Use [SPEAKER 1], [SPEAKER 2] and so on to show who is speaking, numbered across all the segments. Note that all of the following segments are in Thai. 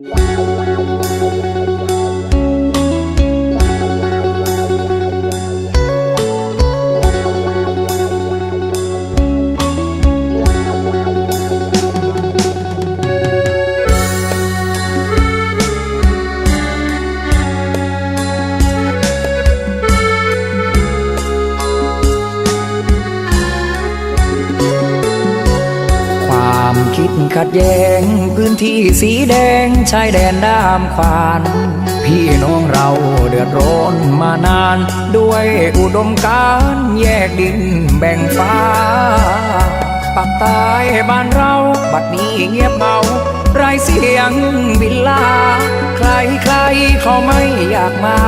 [SPEAKER 1] ค ขัดแย้งพื้นที่สีแดงชายแดนด้ามขวาน พี่น้องเราเดือดร้อนมานาน ด้วยอุดมการแยกดินแบ่งฟ้าปักใต้บ้านเราบัดนี้เงียบเบาไรเสียงบินลา ใครใครเขาไม่อยากมา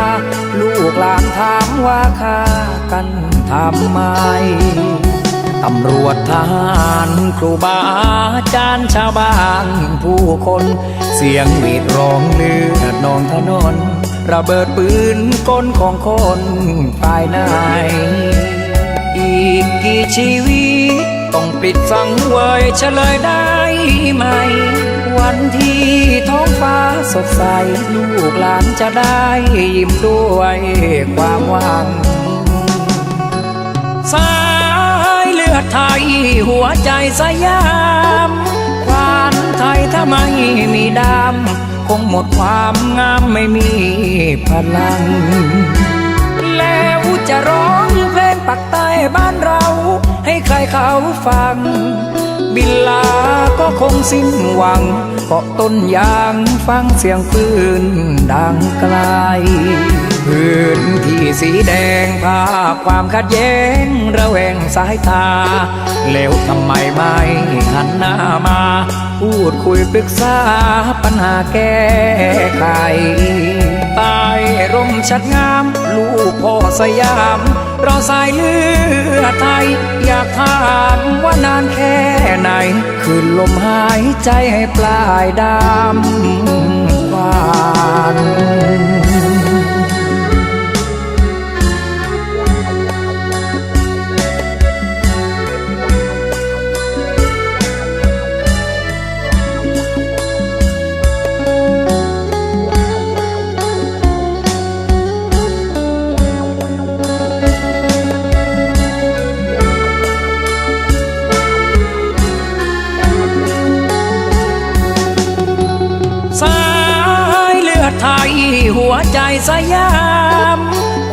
[SPEAKER 1] ลูกหลานถามว่าค่ากันทำไม ตำรวจทหารครูบาอาจารย์ชาวบ้านผู้คน เสียงหวีดร้องเลือดนองถนน ระเบิดปืนก้นของคนภายในอีกกี่ชีวิตต้องปิดสังเวยเฉลยได้ไหม วันที่ท้องฟ้าสดใส ลูกหลานจะได้ยิ้มด้วยความหวัง หัวใจสยามควานไทยถ้าไม่มีดำคงหมดความงามไม่มีพลัง แล้วจะร้องเพลงปักใต้บ้านเรา ให้ใครเขาฟัง บินลาก็คงสิ้นหวังเกาะต้นยางฟังเสียงปืนดังไกล พื้นที่สีแดงภาพความขัดแย้งระแวงสายตา แล้วทำไมไม่หันหน้ามา พูดคุยปรึกษาปัญหาแก้ไขใต้ร่มชัดงาม ลูกพ่อสยามราสายเลือดไทย อยากถามว่านานแค่ไหน คืนลมหายใจให้ปลายดำ สายเลือดไทยหัวใจสยาม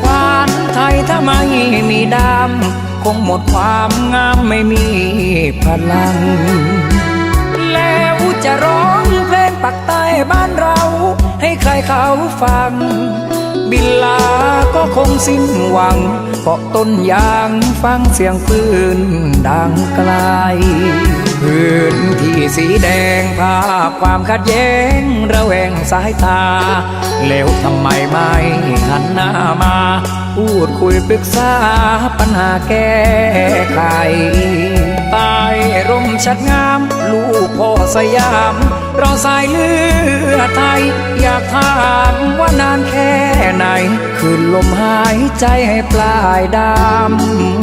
[SPEAKER 1] ควานไทยถ้าไม่มีดำคงหมดความงามไม่มีพลัง แล้วจะร้องเพลงปักใต้บ้านเรา ให้ใครเขาฟัง บินลาก็คงสิ้นหวังเกาะต้นยางฟังเสียงปืนดังไกลพื้นที่สีแดงภาพความขัดแย้งระแวงสายตา แล้วทำไมไม่หันหน้ามา พูดคุยปรึกษาปัญหาแก้ไขใต้ร่มชัดงาม ลูกพ่อสยามราสายเลือ ดไทย อยากถามว่านานแค่ไหน คืนลมหายใจให้ปลายดำวาน